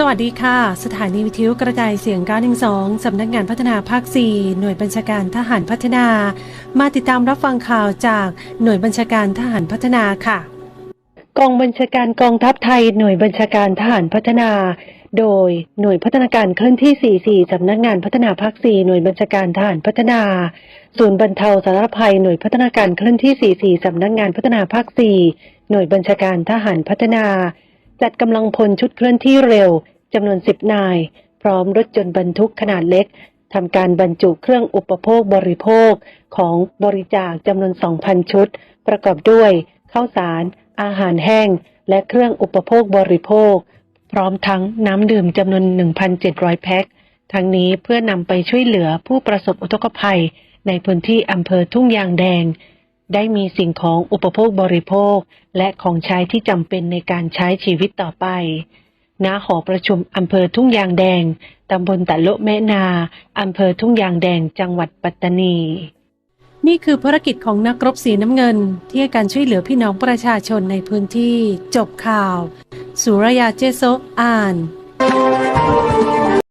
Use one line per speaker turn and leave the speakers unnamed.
สวัสดีค่ะ สถานีวิทยุกระจายเสียง 912 สำนักงานพัฒนาภาค 4 หน่วยบัญชาการทหารพัฒนา มาติดตามรับฟังข่าวจากหน่วยบัญชาการทหารพัฒนาค่ะ กองบัญชาการกองทัพไทย หน่วยบัญชาการทหารพัฒนา โดยหน่วยพัฒนาการเคลื่อนที่ 44 สำนักงานพัฒนาภาค 4 หน่วยบัญชาการทหารพัฒนา ศูนย์บรรเทาสาธารณภัย หน่วยพัฒนาการเคลื่อนที่ 44 สำนักงานพัฒนาภาค 4 หน่วยบัญชาการทหารพัฒนา จัดกำลังพลชุดเคลื่อนที่เร็วจำนวน10นาย พร้อมรถยนต์บรรทุกขนาดเล็กทำการบรรจุเครื่องอุปโภคบริโภคของบริจาคจำนวน 2,000 ชุด ประกอบด้วยข้าวสาร อาหารแห้ง และเครื่องอุปโภคบริโภค พร้อมทั้งน้ำดื่มจำนวน 1,700 แพ็ค ทั้งนี้เพื่อนำไปช่วยเหลือผู้ประสบอุทกภัย ในพื้นที่อำเภอทุ่งยางแดง ได้มีสิ่งของอุปโภคบริโภค และของใช้ที่จำเป็นในการใช้ชีวิตต่อไป ณ หอประชุมอำเภอทุ่งยางแดง ตำบลตะโลแม่นาอำเภอทุ่งยางแดง จังหวัดปัตตานี นี่คือภารกิจของนักรบสีน้ำเงิน ที่ให้การช่วยเหลือพี่น้องประชาชนในพื้นที่ จบข่าว สุรยาเจโซอ่าน